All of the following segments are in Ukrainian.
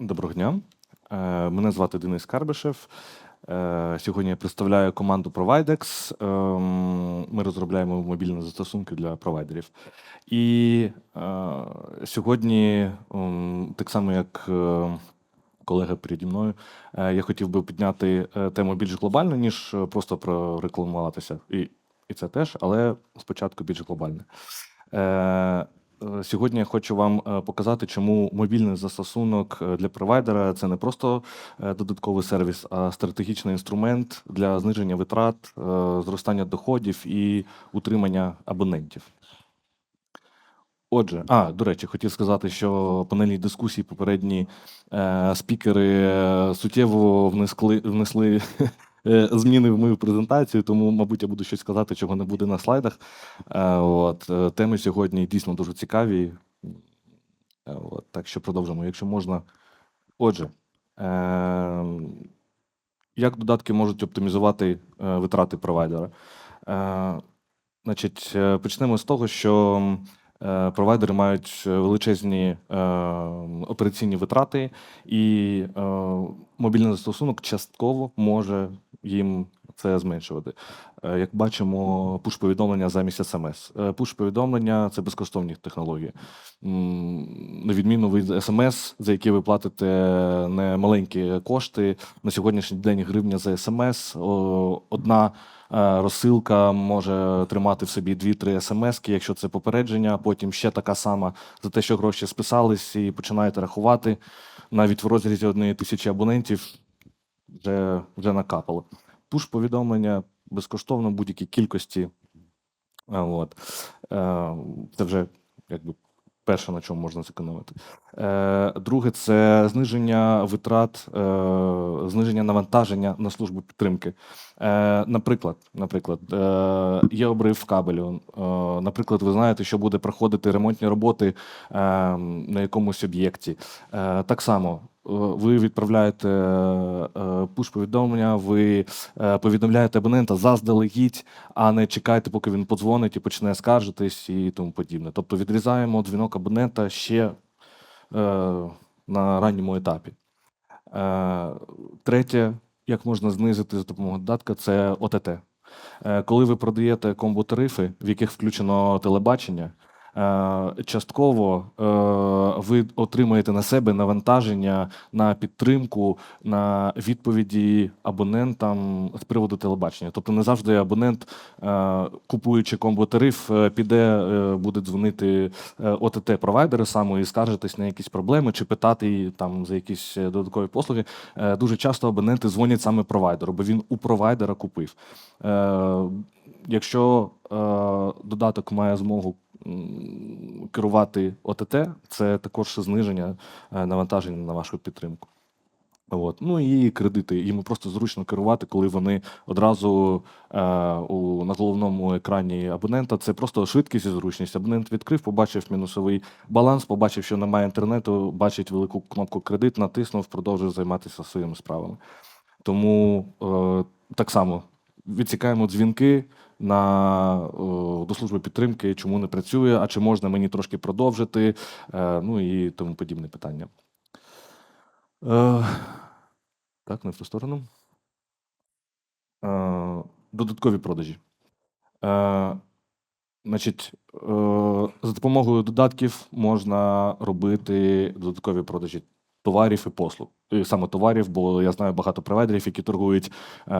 Доброго дня. Е, Мене звати Денис Карбишев. Е, Сьогодні я представляю команду Providex. Ем, Ми розробляємо мобільні застосунки для провайдерів. І е, сьогодні, ем, так само як колега переді мною, я хотів би підняти тему більш глобально, ніж просто прорекламуватися. І, і це теж, але спочатку більш глобальне. Е, Сьогодні я хочу вам е, показати, чому мобільний застосунок е, для провайдера це не просто додатковий сервіс, а стратегічний інструмент для зниження витрат, зростання доходів і утримання абонентів. Отже, а до речі, хотів сказати, що панельні дискусії попередні е, спікери суттєво внесли, внесли е, зміни в мою презентацію, тому, мабуть, я буду щось сказати, чого не буде на слайдах. Е, от, е, теми сьогодні дійсно дуже цікаві. От, так що продовжимо, якщо можна. Отже, як додатки можуть оптимізувати витрати провайдера? Значить, почнемо з того, що провайдери мають величезні е, операційні витрати, і е, мобільний застосунок частково може їм це зменшувати. Е, Як бачимо, пуш-повідомлення замість смс. Е, Пуш-повідомлення це безкоштовні технології. На відміну від смс, за які ви платите не маленькі кошти. На сьогоднішній день гривня за смс. Одна е, розсилка може тримати в собі 2-3 смс, якщо це попередження, потім ще така сама за те, що гроші списались, і починаєте рахувати. Навіть в розрізі однієї тисячі абонентів вже, вже накапало. Пуш-повідомлення безкоштовно будь-якій кількості. От. Е, Це вже якби перше, на чому можна зекономити. Е, Друге, це зниження витрат, е, зниження навантаження на службу підтримки. Наприклад, наприклад, є обрив кабелю. Наприклад, ви знаєте, що буде проходити ремонтні роботи на якомусь об'єкті. Так само. Е, Ви відправляєте пуш-повідомлення, ви е, повідомляєте абонента заздалегідь, а не чекаєте, поки він подзвонить і почне скаржитись і тому подібне. Тобто відрізаємо дзвінок абонента ще е, на ранньому етапі. Е, Третє, як можна знизити за допомогою додатка, це ОТТ. Е, Коли ви продаєте комбо-тарифи, в яких включено телебачення, е, частково е, ви отримаєте на себе навантаження на підтримку, на відповіді абонентам з приводу телебачення. Тобто не завжди абонент, е, купуючи комбо-тариф, е, піде, е, буде дзвонити ОТТ провайдери саме і скаржитись на якісь проблеми чи питати там за якісь е, додаткові послуги. Е, Дуже часто абоненти дзвонять саме провайдеру, бо він у провайдера купив. Е, Якщо е, додаток має змогу керувати ОТТ, це також зниження е, навантаження на вашу підтримку. От. Ну і кредити. Їм просто зручно керувати, коли вони одразу е, у, на головному екрані абонента. Це просто швидкість і зручність. Абонент відкрив, побачив мінусовий баланс, побачив, що немає інтернету, бачить велику кнопку кредит, натиснув, продовжує займатися своїми справами. Тому е, так само відсікаємо дзвінки на, о, до служби підтримки, чому не працює, а чи можна мені трошки продовжити, е, ну і тому подібне питання. Е, так, не в ту сторону. Е, додаткові продажі. Е, значить, е, за допомогою додатків можна робити додаткові продажі товарів і послуг. Саме товарів, бо я знаю багато провайдерів, які торгують е,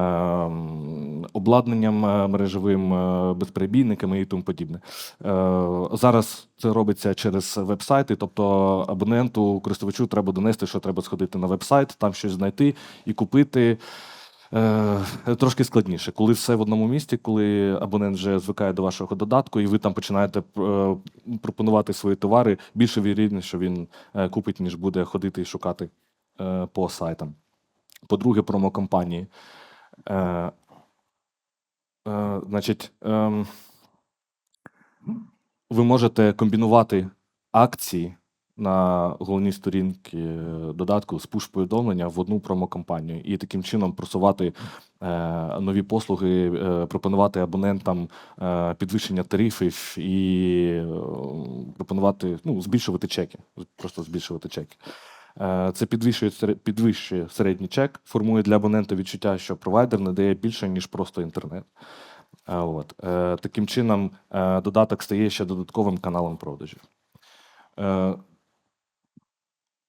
обладнанням мережевим, е, безперебійниками і тому подібне. Е, зараз це робиться через веб-сайти, тобто абоненту, користувачу треба донести, що треба сходити на веб-сайт, там щось знайти і купити. Е, Трошки складніше, коли все в одному місці, коли абонент вже звикає до вашого додатку, і ви там починаєте е, пропонувати свої товари, більше вірогідність, що він е, купить, ніж буде ходити і шукати по сайтам. По-друге, промокомпанії. Значить, ем, ви можете комбінувати акції на головній сторінці е, додатку з пуш-повідомлення в одну промокампанію і таким чином просувати е, нові послуги, е, пропонувати абонентам е, підвищення тарифів і е, пропонувати, ну, збільшувати чеки, просто збільшувати чеки. Е, Це підвищує, підвищує середній чек, формує для абонента відчуття, що провайдер надає більше, ніж просто інтернет. Е, От. Е, Таким чином, е, додаток стає ще додатковим каналом продажів. Е,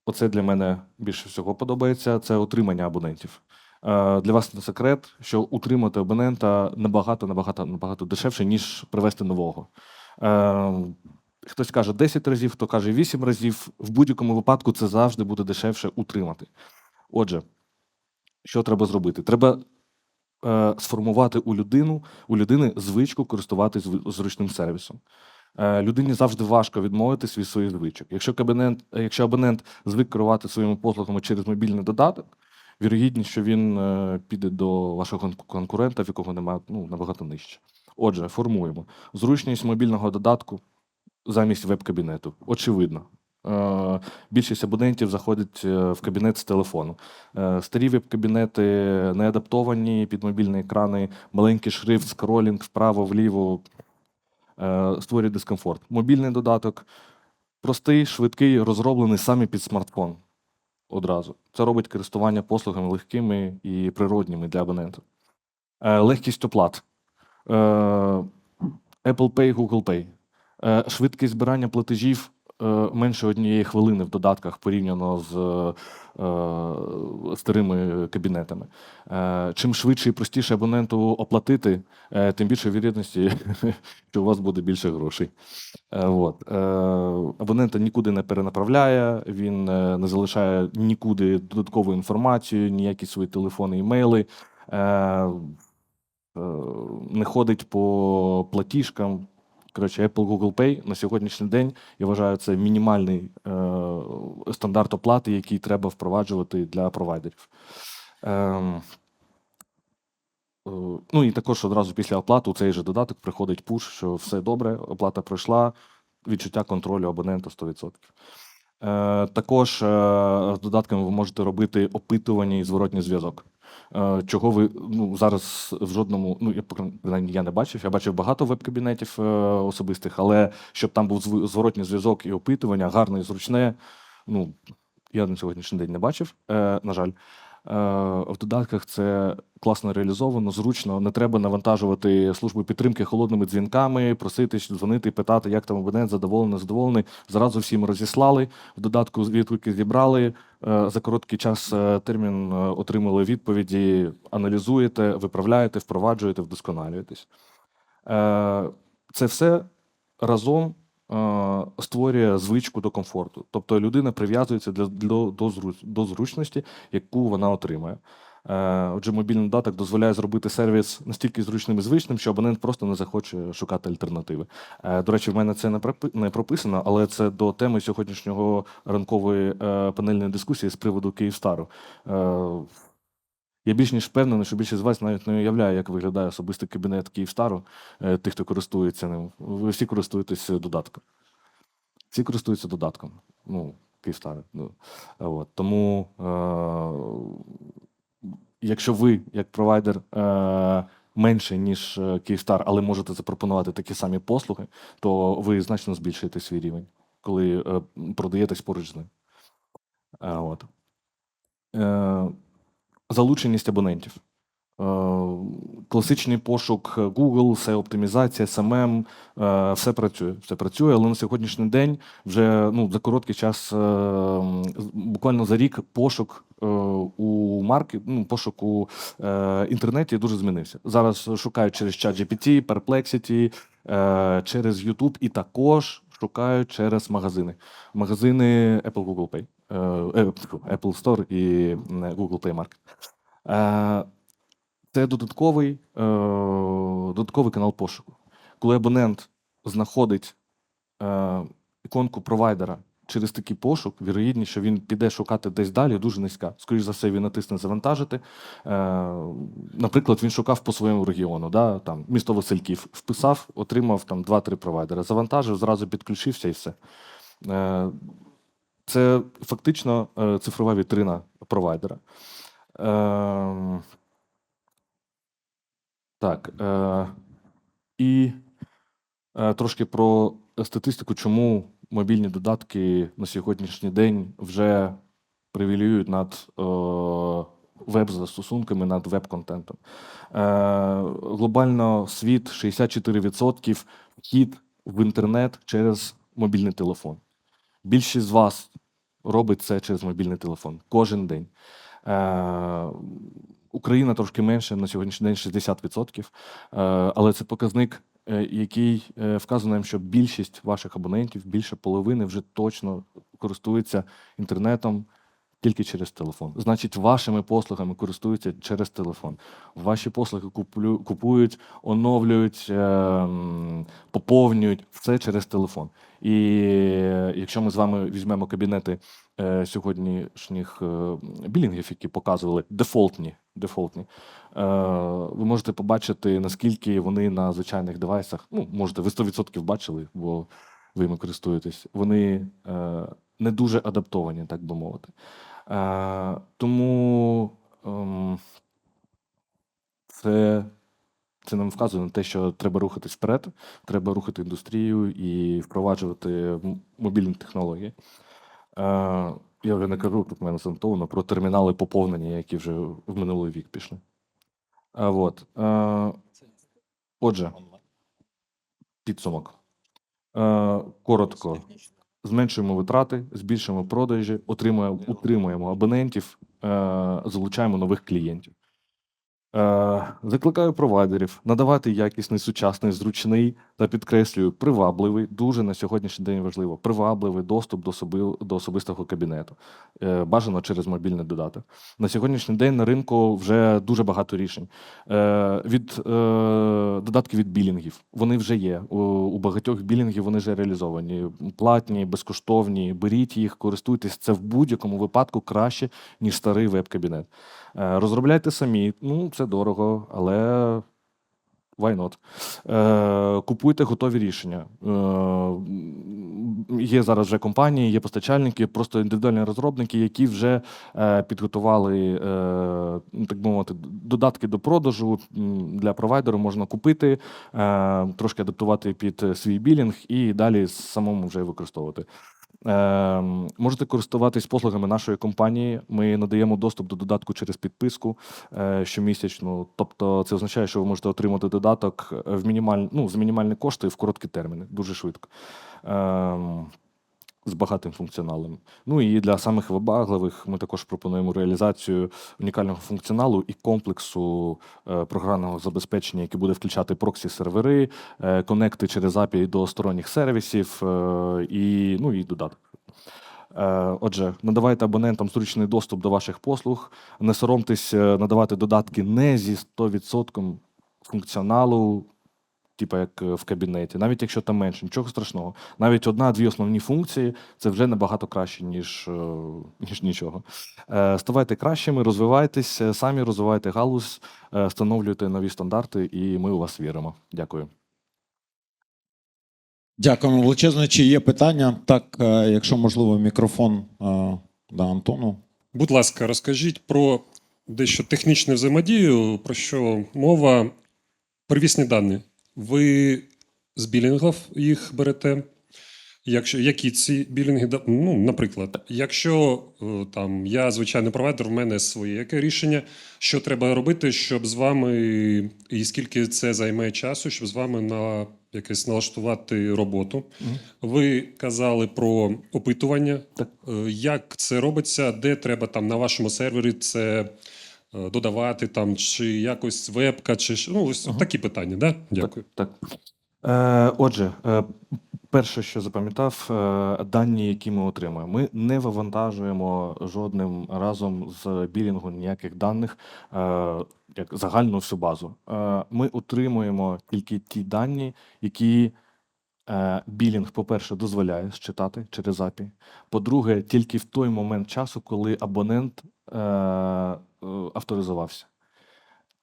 Оце для мене більше всього подобається. Це утримання абонентів. Е, Для вас не секрет, що утримати абонента набагато, набагато, набагато дешевше, ніж привести нового. Е, Хтось каже 10 разів, хто каже 8 разів. В будь-якому випадку це завжди буде дешевше утримати. Отже, що треба зробити? Треба е, сформувати у людину, у людини звичку користуватись зручним сервісом. Е, людині завжди важко відмовитись від своїх звичок. Якщо абонент, якщо абонент звик керувати своїми послугами через мобільний додаток, вірогідність, що він е, піде до вашого конкурента, в якого немає ну, набагато нижче. Отже, формуємо зручність мобільного додатку замість веб-кабінету. Очевидно. Е, Більшість абонентів заходять е, в кабінет з телефону. Е, Старі веб-кабінети не адаптовані під мобільні екрани, маленький шрифт, скролінг вправо, вліво е, створює дискомфорт. Мобільний додаток простий, швидкий, розроблений саме під смартфон одразу. Це робить користування послугами легкими і природніми для абонента. Е, Легкість оплат. Е, Apple Pay, Google Pay. Е, Швидкість збирання платежів е, менше однієї хвилини в додатках порівняно з е, старими кабінетами. Е, Чим швидше і простіше абоненту оплатити, е, тим більше вірогідності, що у вас буде більше грошей. Е, От. Е, Абонента нікуди не перенаправляє, він е, не залишає нікуди додаткову інформацію, ніякі свої телефони, імейли. Е, е, Не ходить по платіжкам. Коротше, Apple Google Pay на сьогоднішній день я вважаю, це мінімальний е, стандарт оплати, який треба впроваджувати для провайдерів. Ем, е, ну і також одразу після оплати у цей же додаток приходить пуш, що все добре, оплата пройшла, відчуття контролю абонента 100%. Е, також е, з додатками ви можете робити опитування і зворотній зв'язок. Е, чого ви ну, зараз в жодному, ну я принаймні я не бачив. Я бачив багато веб-кабінетів е, особистих, але щоб там був зворотній зв'язок і опитування, гарне і зручне. Ну я на сьогоднішній день не бачив, е, на жаль. Е, в додатках це класно реалізовано, зручно. Не треба навантажувати службу підтримки холодними дзвінками, просити дзвонити, питати, як там абонент задоволений, задоволений. Зразу всім розіслали. В додатку відгуки зібрали. е, За короткий час е, термін отримали відповіді, аналізуєте, виправляєте, впроваджуєте, вдосконалюєтесь. Це все разом створює звичку до комфорту. Тобто людина прив'язується для, для, до, до зручності, яку вона отримує. Е, Отже, мобільний додаток дозволяє зробити сервіс настільки зручним і звичним, що абонент просто не захоче шукати альтернативи. Е, До речі, в мене це не пропи- прописано, але це до теми сьогоднішнього ранкової е, панельної дискусії з приводу Київстару. Е, Я більш ніж впевнений, що більшість з вас навіть не уявляє, як виглядає особистий кабінет Київстару, е, тих, хто користується ним. Ви всі користуєтесь додатком. Всі користуються додатком. Ну, Київстари. Ну, от. Тому, е, якщо ви, як провайдер, е, менше, ніж е, Київстар, але можете запропонувати такі самі послуги, то ви значно збільшуєте свій рівень, коли е, продаєтесь поруч з ним. Е, от. Е, залученість абонентів. Е, Класичний пошук Google, все оптимізація, SMM, е, все працює. Все працює, але на сьогоднішній день вже ну, за короткий час, е, буквально за рік, пошук у марки, ну, пошук у інтернеті дуже змінився. Зараз шукають через ChatGPT, Perplexity, через YouTube і також шукають через магазини. Магазини Apple Google Pay, е, е, Apple Store і Google Play Market. Е, Це додатковий, додатковий канал пошуку. Коли абонент знаходить іконку провайдера через такий пошук, вірогідність, що він піде шукати десь далі, дуже низька. Скоріше за все, він натисне завантажити. Е, наприклад, він шукав по своєму регіону, да, там, місто Васильків, вписав, отримав там 2-3 провайдера, завантажив, зразу підключився і все. Е, це фактично е, цифрова вітрина провайдера. Так. І трошки про статистику, чому мобільні додатки на сьогоднішній день вже привілеюють над е, веб-застосунками, над веб-контентом. Е, глобально світ 64% вхід в інтернет через мобільний телефон. Більшість з вас робить це через мобільний телефон кожен день. Е, Україна трошки менше на сьогоднішній день 60%, е, але це показник, який е, вказує нам, що більшість ваших абонентів, більше половини, вже точно користуються інтернетом тільки через телефон. Значить, вашими послугами користуються через телефон. Ваші послуги куплю, купують, оновлюють, е, поповнюють все через телефон. І е, якщо ми з вами візьмемо кабінети е, сьогоднішніх е, білінгів, які показували дефолтні, дефолтні, е, ви можете побачити, наскільки вони на звичайних девайсах, ну, можете, ви 100% бачили, бо ви ними користуєтесь, вони е, не дуже адаптовані, так би мовити. Е, тому ем, це, це нам вказує на те, що треба рухатись вперед, треба рухати індустрію і впроваджувати мобільні технології. Е, я вже не кажу тут в мене зонтовано про термінали поповнення, які вже в минулий вік пішли. А, от. Е, отже, підсумок. Коротко, зменшуємо витрати, збільшуємо продажі, отримуємо, утримуємо абонентів, е, залучаємо нових клієнтів. Е, закликаю провайдерів надавати якісний, сучасний, зручний та підкреслюю, привабливий, дуже на сьогоднішній день важливо, привабливий доступ до, особи, до особистого кабінету, е, бажано через мобільний додаток. На сьогоднішній день на ринку вже дуже багато рішень. Е, від додатки від білінгів вони вже є. У багатьох білінгів вони вже реалізовані. Платні, безкоштовні. Беріть їх, користуйтесь. Це в будь-якому випадку краще, ніж старий веб-кабінет. Е, Розробляйте самі. Ну, це дорого, але why not? Е, Купуйте готові рішення. Е, Є зараз вже компанії, є постачальники, просто індивідуальні розробники, які вже підготували, ну, так би мовити, додатки до продажу для провайдеру можна купити, трошки адаптувати під свій білінг і далі самому вже використовувати. Е, можете користуватись послугами нашої компанії. Ми надаємо доступ до додатку через підписку е, щомісячну. Тобто, це означає, що ви можете отримати додаток в мінімаль... ну, з мінімальні кошти в короткі терміни, дуже швидко. З багатим функціоналом. Ну і для самих вибагливих ми також пропонуємо реалізацію унікального функціоналу і комплексу е, програмного забезпечення, який буде включати проксі-сервери, е, конекти через API до сторонніх сервісів е, і, ну, і додаток. Е, Отже, надавайте абонентам зручний доступ до ваших послуг, не соромтесь надавати додатки не зі 100% функціоналу, типу як е, в кабінеті, навіть якщо там менше, нічого страшного. Навіть одна-дві основні функції це вже набагато краще, ніж, е, ніж нічого. Е, Ставайте кращими, розвивайтесь, е, самі розвивайте галузь, встановлюйте нові стандарти, і ми у вас віримо. Дякую. Дякуємо величезно. Чи є питання? Так, якщо можливо, мікрофон да, Антону. Будь ласка, розкажіть про дещо технічну взаємодію, про що мова. Первісні дані. Ви з білінгів їх берете. Якщо, які ці білінги, ну, наприклад, якщо е, там я звичайний провайдер, в мене своє яке рішення, що треба робити, щоб з вами, і скільки це займе часу, щоб з вами на якесь налаштувати роботу. Ви казали про опитування. Так. Е, Як це робиться? Де треба там на вашому сервері це додавати, там, чи якось вебка, чи ну, ось Ага. такі питання, да? Дякую. Так. так. Е, отже, е, перше, що запам'ятав, е, дані, які ми отримуємо. Ми не вивантажуємо жодним разом з білінгу ніяких даних, е, як загальну всю базу. Е, ми отримуємо тільки ті дані, які. е, Білінг, по-перше, дозволяє считати через API. По-друге, тільки в той момент часу, коли абонент е, е, авторизувався.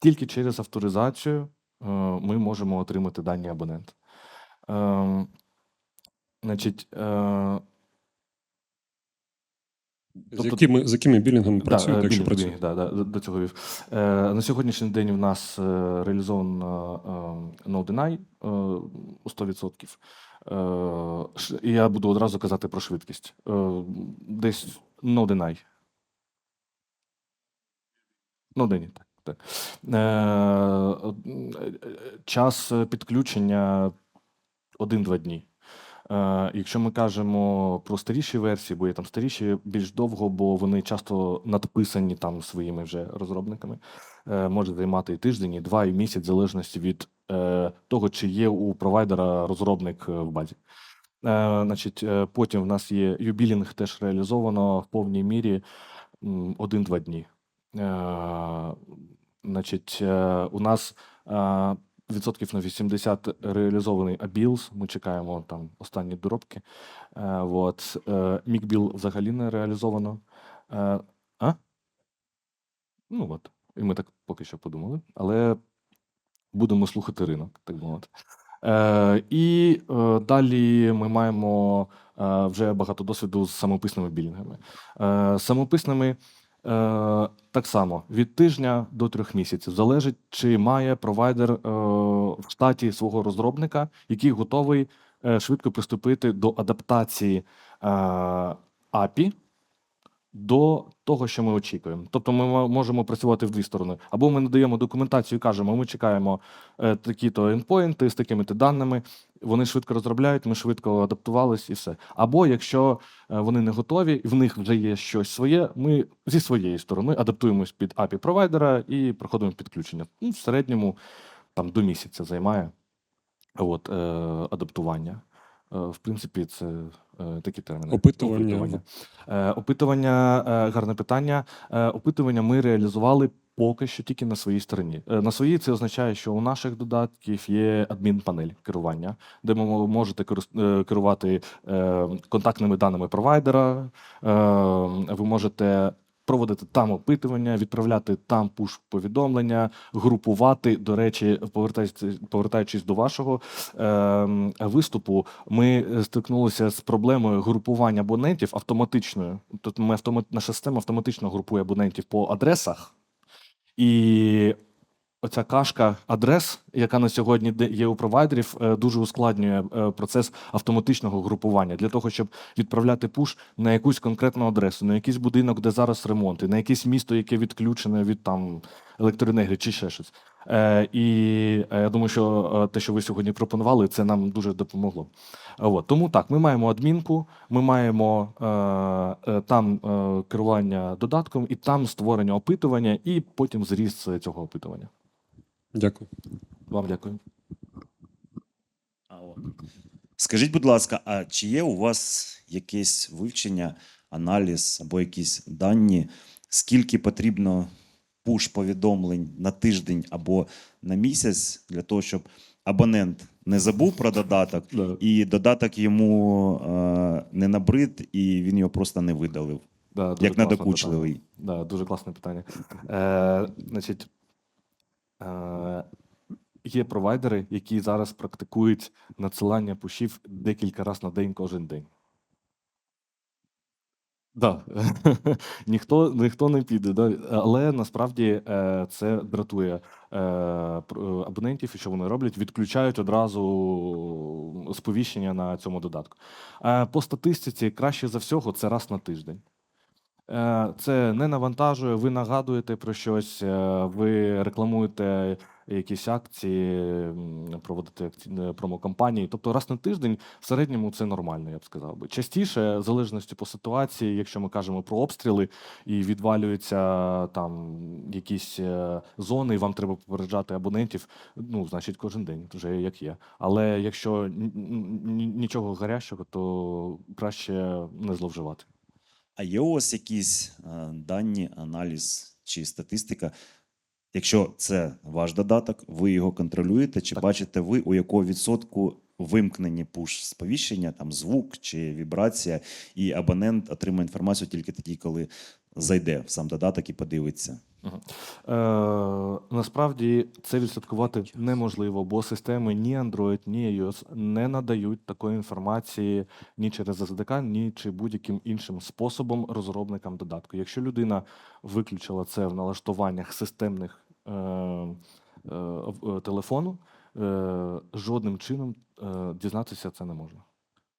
Тільки через авторизацію е, ми можемо отримати дані абонента. Ем, Значить, е, З, Тобто- якими, з якими білінгами да, е, якщо білінг, працюєте? да, да, до- цього вів. Е, на сьогоднішній день у нас е, реалізовано е, NodeNI е, у 100%. Е, я буду одразу казати про швидкість. Е, десь NodeNI. Ну, нині так. так. Е, е, час підключення один-два дні. Е, якщо ми кажемо про старіші версії, бо є там старіші більш довго, бо вони часто надписані там своїми вже розробниками, е, може займати і тиждень, і два, і місяць, в залежності від е, того, чи є у провайдера розробник е, в базі. Е, значить, е, потім в нас є юбілінг теж реалізовано в повній мірі м, один-два дні. Е, значить, е, у нас е, відсотків на 80 реалізований Абілз. Ми чекаємо там останні доробки. От. Мікбіл взагалі не реалізовано. А? Ну от. І ми так поки що подумали. Але будемо слухати ринок, так мовити. Е, і е, далі ми маємо е, вже багато досвіду з самописними білінгами. Е, самописними так само від тижня до трьох місяців. Залежить, чи має провайдер е, в штаті свого розробника, який готовий е, швидко приступити до адаптації е, API до того, що ми очікуємо. Тобто ми можемо працювати в дві сторони. Або ми надаємо документацію і кажемо, ми чекаємо е, такі-то ендпоінти з такими-то даними, вони швидко розробляють, ми швидко адаптувались і все. Або якщо е, вони не готові, і в них вже є щось своє, ми зі своєї сторони адаптуємось під API провайдера і проходимо підключення. Ну, в середньому там до місяця займає от, е, адаптування. Е, в принципі, це е, такі терміни. Опитування. Опитування, е, опитування гарне питання. Опитування ми реалізували поки що тільки на своїй стороні. На своїй це означає, що у наших додатків є адмінпанель керування, де ви можете керувати контактними даними провайдера. Ви можете проводити там опитування, відправляти там пуш-повідомлення, групувати. До речі, повертаючись, повертаючись до вашого е, виступу, ми стикнулися з проблемою групування абонентів автоматичною. Тобто ми автомат, наша система автоматично групує абонентів по адресах. І оця кашка адрес, яка на сьогодні є у провайдерів, е, дуже ускладнює е, процес автоматичного групування для того, щоб відправляти пуш на якусь конкретну адресу, на якийсь будинок, де зараз ремонти, на якесь місто, яке відключене від там електроенергії чи ще щось. Е, і е, я думаю, що те, що ви сьогодні пропонували, це нам дуже допомогло. От. Тому так, ми маємо адмінку, ми маємо е, там керування додатком, і там створення опитування, і потім зріст цього опитування. Дякую. Вам дякую. Скажіть, будь ласка, а чи є у вас якесь вивчення, аналіз або якісь дані, скільки потрібно пуш-повідомлень на тиждень або на місяць для того, щоб абонент не забув про додаток, Да. і додаток йому е, не набрид, і він його просто не видалив, Да, як надокучливий. Да, дуже класне питання. Е, значить, є провайдери, які зараз практикують надсилання пушів декілька разів на день кожен день. Да. ніхто, ніхто не піде, да. але насправді е, це дратує е, е, абонентів, і що вони роблять? Відключають одразу сповіщення на цьому додатку. Е, по статистиці, краще за всього, це раз на тиждень. Е, Це не навантажує, ви нагадуєте про щось, е, ви рекламуєте якісь акції, проводите акційні промокампанії. Тобто раз на тиждень в середньому це нормально, я б сказав би. Частіше, в залежності по ситуації, якщо ми кажемо про обстріли і відвалюються там якісь е, зони, і вам треба попереджати абонентів, ну, значить, кожен день вже як є. Але якщо нічого гарячого, то краще не зловживати. А є у вас якісь е, дані, аналіз чи статистика? Якщо це ваш додаток, ви його контролюєте, чи Так. бачите ви, у якого відсотку вимкнені пуш сповіщення, там звук чи вібрація, і абонент отримає інформацію тільки тоді, коли зайде в сам додаток і подивиться. Мгм. Е, насправді це відслідкувати неможливо, бо системи ні Android, ні iOS не надають такої інформації ні через SDK, ні чи будь-яким іншим способом розробникам додатку. Якщо людина виключила це в налаштуваннях системних е, е, е, телефону, е, жодним чином е, дізнатися це не можна.